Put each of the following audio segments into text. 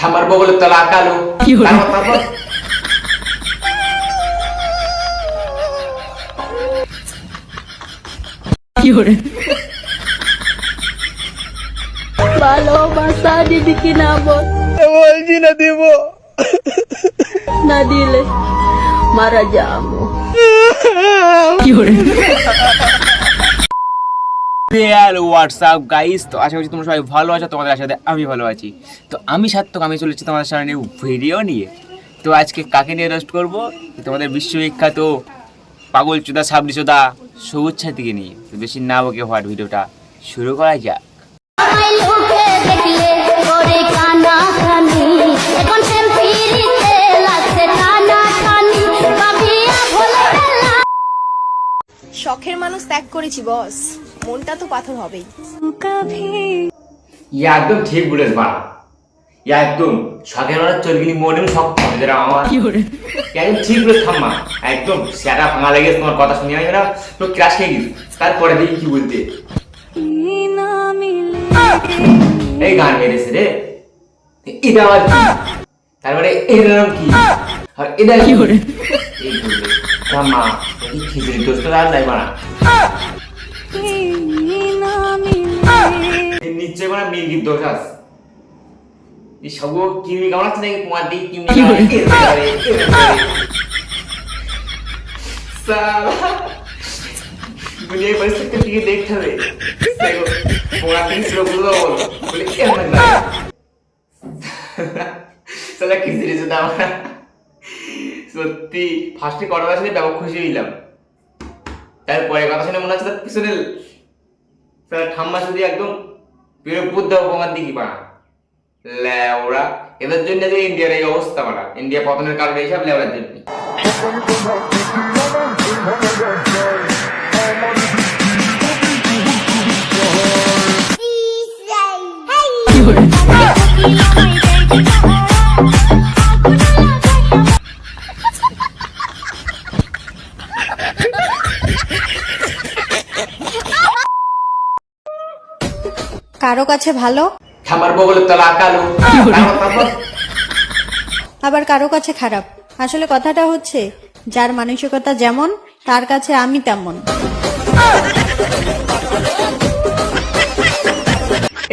ঠাম্মার বগলের তলা আঁকালো ভালোবাসা দিবি কি না বল বলছি না দেব না দিলে মারা যাব কি রিয়াল হোয়াটসঅ্যাপ গাইস তো আশা করছি তোমরা সবাই ভালো আছো তোমাদের সাথে আমি ভালো আছি। তো আমি সার্থক আমি চলেছি তোমাদের সামনে ভিডিও নিয়ে। তো আজকে কাকে নিয়ে রোস্ট করব? তোমাদের বিশ্ববিখ্যাত পাগল চোদা সাবরি চোদা সবুজ ছাতিকে নিয়ে। তো বেশি না বকে হোয়াট ভিডিওটা শুরু করা যাক। শখের মানুষ ত্যাগ করেছি বস মনটা তো পাথর হবেই। ইয়া একদম ঠিক বলেছ ইয়া একদম শখের মানে চলগিনি মনে শখ হবে যেটা আমার একদম ঠিক বলেছ ঠাম্মা। একদম সেটা ভাঙা লেগে তোমার কথা শুনে। আমি না তো ক্রাশ খেয়ে গেছি। তারপরে দেখি কি বলতে। এই গান মেরেছে রে। এটা আবার কি? তারপরে এর নাম কি? আর এটা কি hore এই বলবে ঠাম্মা এই খিচুড়ি দোস্ত? আর নাই বানা নিচে মানে মির্গির দোষ আছে এই সব কিমি কেমন নাকি তোমার দিকে কিমি কি বলে? দুনিয়ায় দিকে দেখতে হবে? দেখো তোমার দিকে ছিল বুঝলো বল। বলে কেমন না। সালা খিচুড়ি শুধু আমরা? সত্যি ফার্স্টে কটা শুনে ব্যাপক খুশি হইলাম। তারপরে কথা শুনে মনে হচ্ছে তার পিছনে ঠাম্মা শুধু একদম পেরে বুদ্ধ অপমান দিকে পা লেওড়া, এদের জন্য যে ইন্ডিয়ার এই অবস্থা বানা ইন্ডিয়া পতনের কারণে এইসব লেওড়ার জন্য। কারও কাছে ভালো? বগলের তলা আঁকালো তারপর তারপর? আবার কারও কাছে খারাপ। আসলে কথাটা হচ্ছে যার মানসিকতা যেমন তার কাছে আমি তেমন।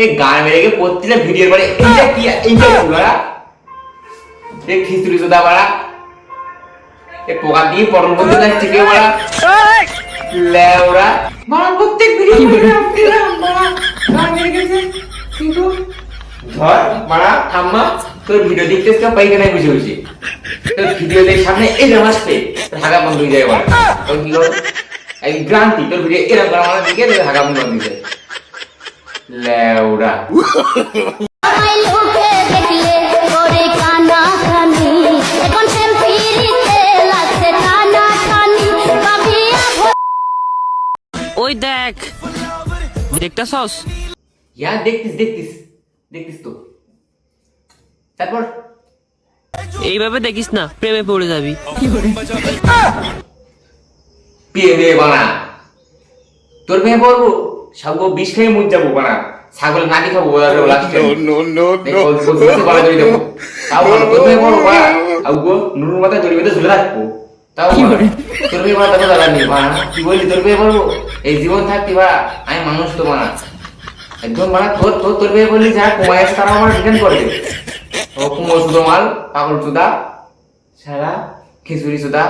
এই গান মেরে গিয়ে প্রত্যেকটা ভিডিওর পরে এইটা কি এইটা কি বাড়া এই খিচুড়ি সোদা বাড়া এই পোকা দিয়ে পটল বলতে যাচ্ছে কেউ বাড়া লেওড়া বাড়া প্রত্যেক ভিডিও বাড়া গান মেরে গেছে কিন্তু ধর বাড়া ঠাম্মা তোর ভিডিও দেখতে এসে পাইখানায় বসে বসে তোর ভিডিও দেখে সামনে এই জামা আসবে হাগা বন্ধ হয়ে যায় বাড়া তোর কি করব এই গ্রান্তি তোর ভিডিও এরকম করা আমার দিকে হাগা বন্ধ হয়ে যায়। ভোলে ওই দেখ দেখতেছস ইয়া দেখতিস দেখতিস দেখতিস তো তারপর এইভাবে দেখিস না প্রেমে পড়ে যাবি বিয়ে বানা তোর মেয়ে পড়ব সব বিষ খেয়ে মুখ যাব বানা ছাগল নানি খাব ওরা লাস্টে গলা ধরে দেবো তাও ভালো তোর মেয়ে পড়ব বানা আর গো নুনুর মাথায় বেঁধে ঝুলে রাখব তাও তোর বিয়ে তাকে দাঁড়া নেই বানা কি বলি তোর বিয়ে বলব এই জীবন থাকতি বা আমি মানুষ তো বানা। একদম বানা তোর তোর তোর বিয়ে বললি যা কুমায় আসে তারা আমার রিটার্ন করবে। ও কুমো সুদো মাল পাগল সুদা সারা খিচুড়ি সুদা।